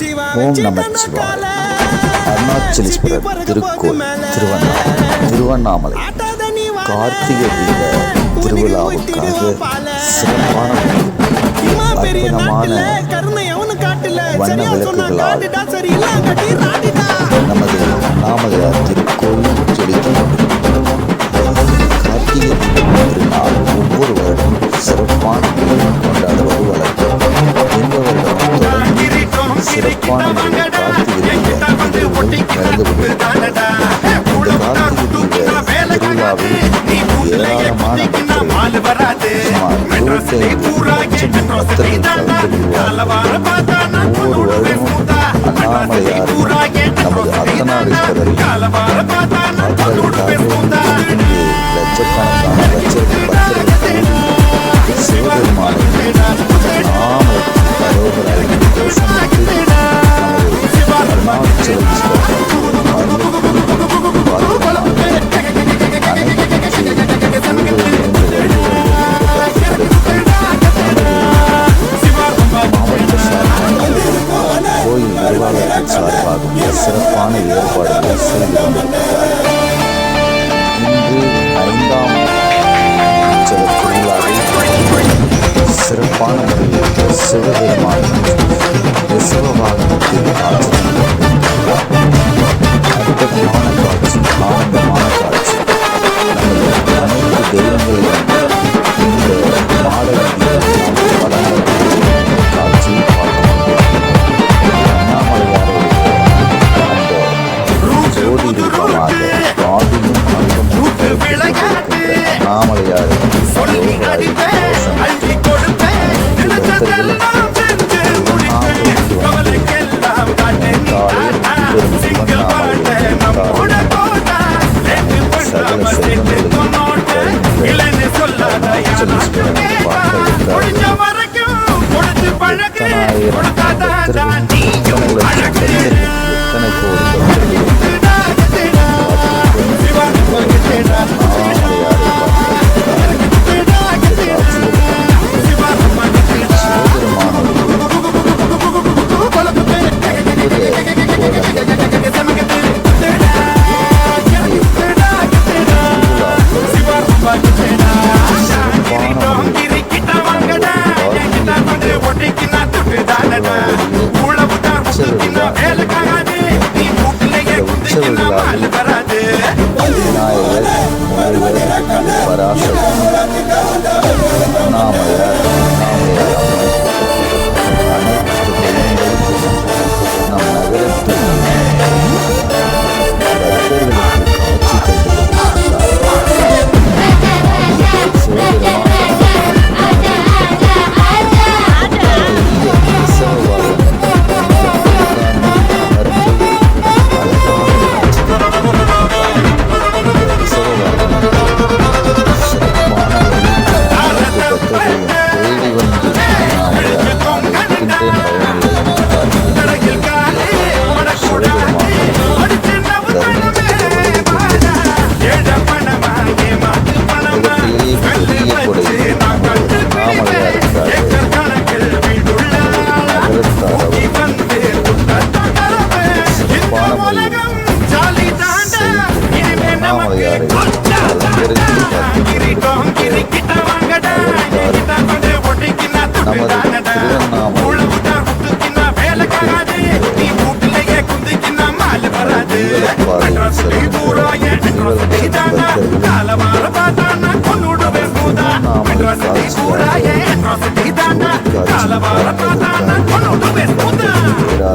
ஓம் நமச்சிவாய் அருணாச்சலீஸ்வரர் திருக்கோள் திருவண்ணாமலை திருவண்ணாமலை. கார்த்திகை தீப திருவிழாவுக்காக சிறப்பான அற்புதமான வண்ண விளக்குகளால் நமது நாமதார் திருக்கோயிலும் செலுத்தி கார்த்திகை நமது அர்த்தநாரீஸ்வரரின் 够用了。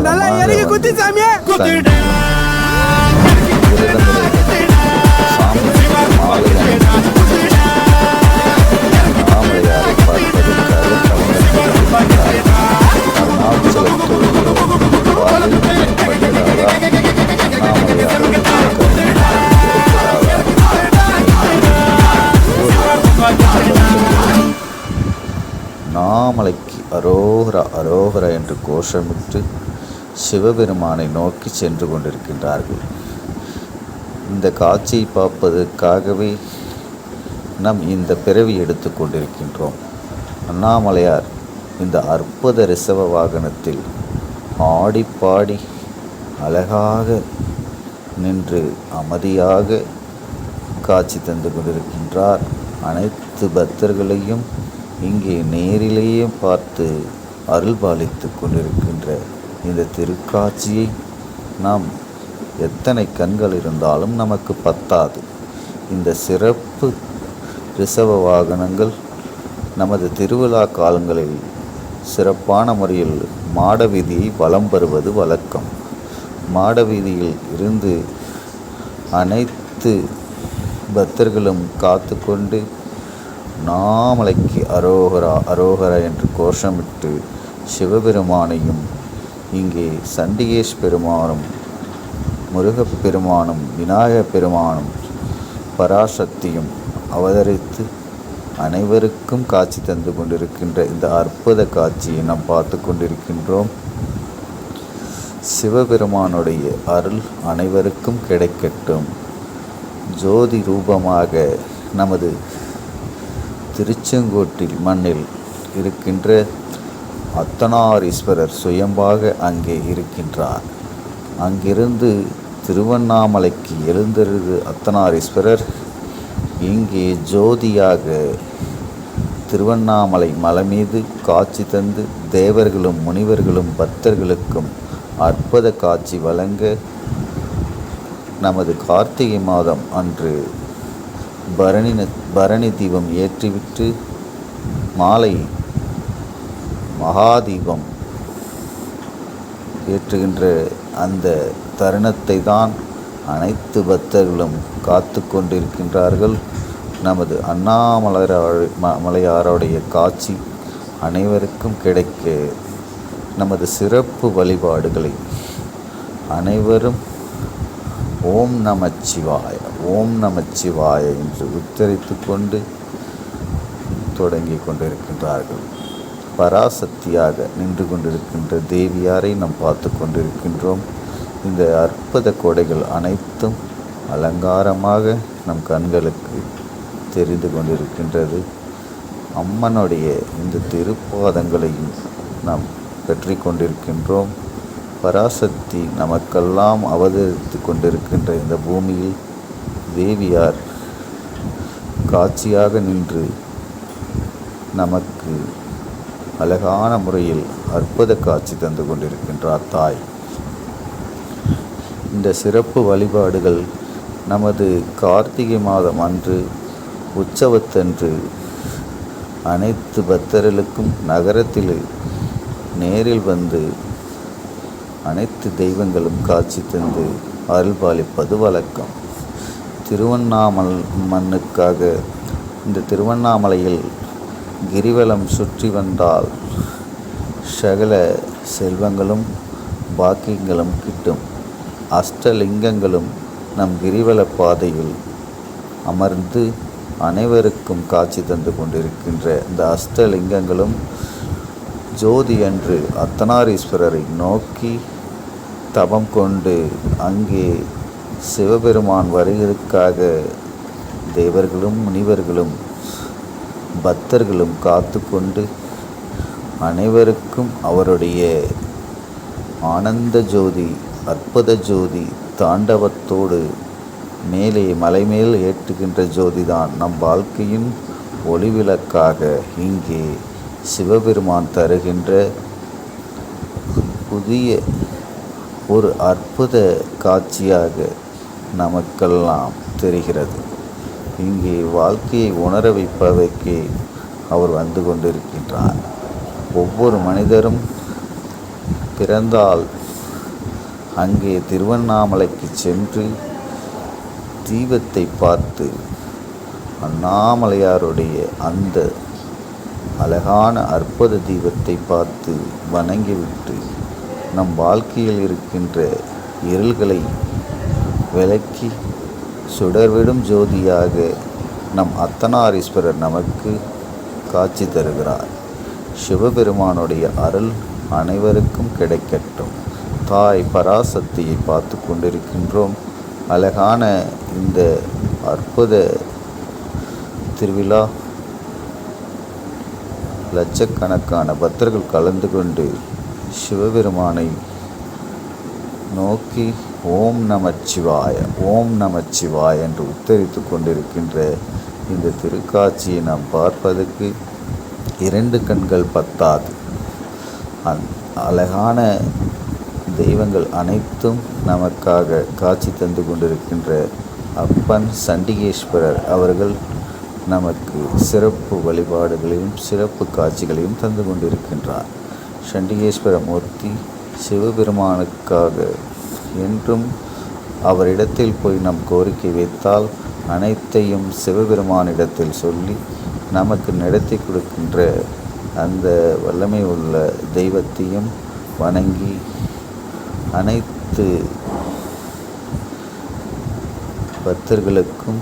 நல்லா இறங்கி குத்தி சாமியா. குத்திட. நாமலைக்கு அரோகரா அரோகரா என்று கோஷமிட்டு சிவபெருமானை நோக்கி சென்று கொண்டிருக்கின்றார்கள். இந்த காட்சியை பார்ப்பதற்காகவே நாம் இந்த பிறவி எடுத்து கொண்டிருக்கின்றோம். அண்ணாமலையார் இந்த அற்புத ரிசவ வாகனத்தில் ஆடிப்பாடி அழகாக நின்று அமைதியாக காட்சி தந்து கொண்டிருக்கின்றார். அனைத்து பக்தர்களையும் இங்கே நேரிலேயே பார்த்து அருள்பாலித்து கொண்டிருக்கின்ற இந்த திருக்காட்சியை நாம் எத்தனை கண்கள் இருந்தாலும் நமக்கு பத்தாது. இந்த சிறப்பு ரிசவ வாகனங்கள் நமது திருவிழா காலங்களில் சிறப்பான முறையில் மாட வீதியை வலம் வருவது வழக்கம். மாட வீதியில் இருந்து அனைத்து பக்தர்களும் காத்து கொண்டு நாமலைக்கு அரோகரா அரோகரா என்று கோஷமிட்டு சிவபெருமானையும் இங்கே சண்டிகேஷ் பெருமானும் முருகப்பெருமானும் விநாயகப் பெருமானும் பராசக்தியும் அவதரித்து அனைவருக்கும் காட்சி தந்து கொண்டிருக்கின்ற இந்த அற்புத காட்சியை நாம் பார்த்து கொண்டிருக்கின்றோம். சிவபெருமானுடைய அருள் அனைவருக்கும் கிடைக்கட்டும். ஜோதி ரூபமாக நமது திருச்செங்கோட்டில் மண்ணில் இருக்கின்ற அத்தனாரீஸ்வரர் சுயம்பாக அங்கே இருக்கின்றார். அங்கிருந்து திருவண்ணாமலைக்கு எழுந்தருது அத்தனாரீஸ்வரர் இங்கே ஜோதியாக திருவண்ணாமலை மலை மீது காட்சி தந்து தேவர்களும் முனிவர்களும் பக்தர்களுக்கும் அற்புத காட்சி வழங்க நமது கார்த்திகை மாதம் அன்று பரணி பரணி தீபம் ஏற்றிவிட்டு மாலை மகாதீபம் ஏற்றுகின்ற அந்த தருணத்தை தான் அனைத்து பக்தர்களும் காத்து கொண்டிருக்கின்றார்கள். நமது அண்ணாமலையாருடைய ம- காட்சி அனைவருக்கும் கிடைக்க நமது சிறப்பு வழிபாடுகளை அனைவரும் ஓம் நமச்சிவாய ஓம் நமச்சிவாய என்று உச்சரித்து கொண்டு தொடங்கி கொண்டிருக்கின்றார்கள். பராசக்தியாக நின்று கொண்டிருக்கின்ற தேவியாரை நாம் பார்த்து கொண்டிருக்கின்றோம். இந்த அற்புத கொடைகள் அனைத்தும் அலங்காரமாக நம் கண்களுக்கு தெரிந்து கொண்டிருக்கின்றது. அம்மனுடைய இந்த திருப்பாதங்களையும் நாம் பெற்றி கொண்டிருக்கின்றோம் பராசக்தி நமக்கெல்லாம் அவதரித்து கொண்டிருக்கின்ற இந்த பூமியில் தேவியார் காட்சியாக நின்று நமக்கு அழகான முறையில் அற்புத காட்சி தந்து கொண்டிருக்கின்றார் தாய். இந்த சிறப்பு வழிபாடுகள் நமது கார்த்திகை மாதம் அன்று உற்சவத்தன்று அனைத்து பக்தர்களுக்கும் நகரத்தில் நேரில் வந்து அனைத்து தெய்வங்களும் காட்சி தந்து அருள்பாலிப்பது வழக்கம். திருவண்ணாமல் மண்ணுக்காக இந்த திருவண்ணாமலையில் கிரிவலம் சுற்றி வந்தால் சகல செல்வங்களும் பாக்கியங்களும் கிட்டும். அஷ்டலிங்கங்களும் நம் கிரிவல பாதையில் அமர்ந்து அனைவருக்கும் காட்சி தந்து கொண்டிருக்கின்ற இந்த அஷ்டலிங்கங்களும் ஜோதி அன்று அர்த்தநாரீஸ்வரரை நோக்கி தபம் கொண்டு அங்கே சிவபெருமான் வருகிறதுக்காக தேவர்களும் முனிவர்களும் பக்தர்களும் காத்து கொண்டு அனைவருக்கும் அவருடைய ஆனந்த ஜோதி அற்புத ஜோதி தாண்டவத்தோடு மேலே மலைமேல் ஏற்றுகின்ற ஜோதிதான் நம் வாழ்க்கையின் ஒளிவிளக்காக இங்கே சிவபெருமான் தருகின்ற புதிய ஒரு அற்புத காட்சியாக நமக்கெல்லாம் தெரிகிறது. இங்கே வாழ்க்கையை உணர வைப்பதற்கு அவர் வந்து கொண்டிருக்கின்றார். ஒவ்வொரு மனிதரும் பிறந்தால் அங்கே திருவண்ணாமலைக்கு சென்று தீபத்தை பார்த்து அண்ணாமலையாருடைய அந்த அழகான அற்புத தீபத்தை பார்த்து வணங்கிவிட்டு நம் வாழ்க்கையில் இருக்கின்ற இருள்களை விலக்கி சுடர்விடும் ஜோதியாக நம் அத்தனாரீஸ்வரர் நமக்கு காட்சி தருகிறார். சிவபெருமானுடைய அருள் அனைவருக்கும் கிடைக்கட்டும். தாய் பராசக்தியை பார்த்து கொண்டிருக்கின்றோம். அழகான இந்த அற்புத திருவிழா லட்சக்கணக்கான பக்தர்கள் கலந்து கொண்டு சிவபெருமானை நோக்கி ஓம் நமச்சிவாய ஓம் நமச்சிவாய என்று உத்தரித்து கொண்டிருக்கின்ற இந்த திருக்காட்சியை நாம் பார்ப்பதற்கு இரண்டு கண்கள் பத்தாது. அந் அழகான தெய்வங்கள் அனைத்தும் நமக்காக காட்சி தந்து கொண்டிருக்கின்ற அப்பன் சண்டிகேஸ்வரர் அவர்கள் நமக்கு சிறப்பு வழிபாடுகளையும் சிறப்பு காட்சிகளையும் தந்து கொண்டிருக்கின்றார். சண்டிகேஸ்வர மூர்த்தி சிவபெருமானுக்காக என்றும் அவரிடத்தில் போய் நம் கோரிக்கை வைத்தால் அனைத்தையும் சிவபெருமானிடத்தில் சொல்லி நமக்கு நடத்தி கொடுக்கின்ற அந்த வல்லமை உள்ள தெய்வத்தையும் வணங்கி அனைத்து பக்தர்களுக்கும்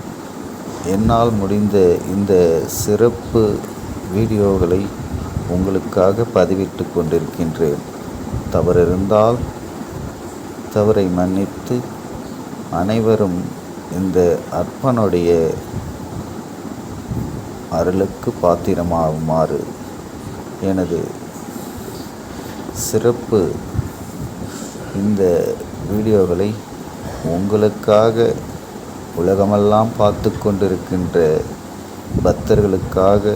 என்னால் முடிந்த இந்த சிறப்பு வீடியோகளை உங்களுக்காக பதிவிட்டு கொண்டிருக்கின்றேன். தவறிருந்தால் தவறை மன்னித்து அனைவரும் இந்த அற்பனுடைய அருளுக்கு பாத்திரமாகுமாறு எனது சிறப்பு இந்த வீடியோகளை உங்களுக்காக உலகமெல்லாம் பார்த்து கொண்டிருக்கின்ற பக்தர்களுக்காக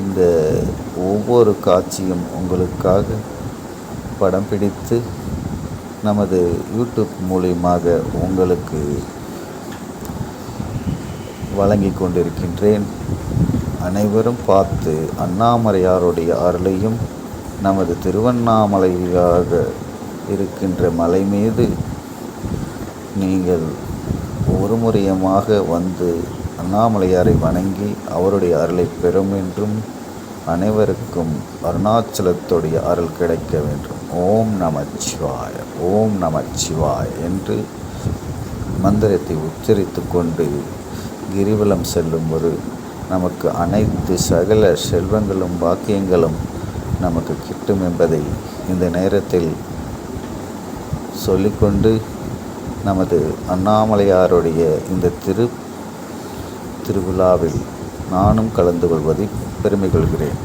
இந்த ஒவ்வொரு காட்சியும் உங்களுக்காக படம் பிடித்து நமது யூடியூப் மூலியமாக உங்களுக்கு வழங்கி கொண்டிருக்கின்றேன். அனைவரும் பார்த்து அண்ணாமலையாருடைய அருளையும் நமது திருவண்ணாமலையாக இருக்கின்ற மலை மீது நீங்கள் ஒரு வந்து அண்ணாமலையாரை வணங்கி அவருடைய அருளை பெறும் என்றும் அனைவருக்கும் அருணாச்சலத்துடைய அருள் கிடைக்க வேண்டும். ஓம் நமச்சிவாய ஓம் நமச்சிவாய என்று மந்திரத்தை உச்சரித்து கொண்டு கிரிவலம் செல்லும்போது நமக்கு அனைத்து சகல செல்வங்களும் பாக்கியங்களும் நமக்கு கிட்டும் என்பதை இந்த நேரத்தில் சொல்லிக்கொண்டு நமது அண்ணாமலையாருடைய இந்த திரு திருவிழாவில் நானும் கலந்து கொள்வதில் பெருமை கொள்கிறேன்.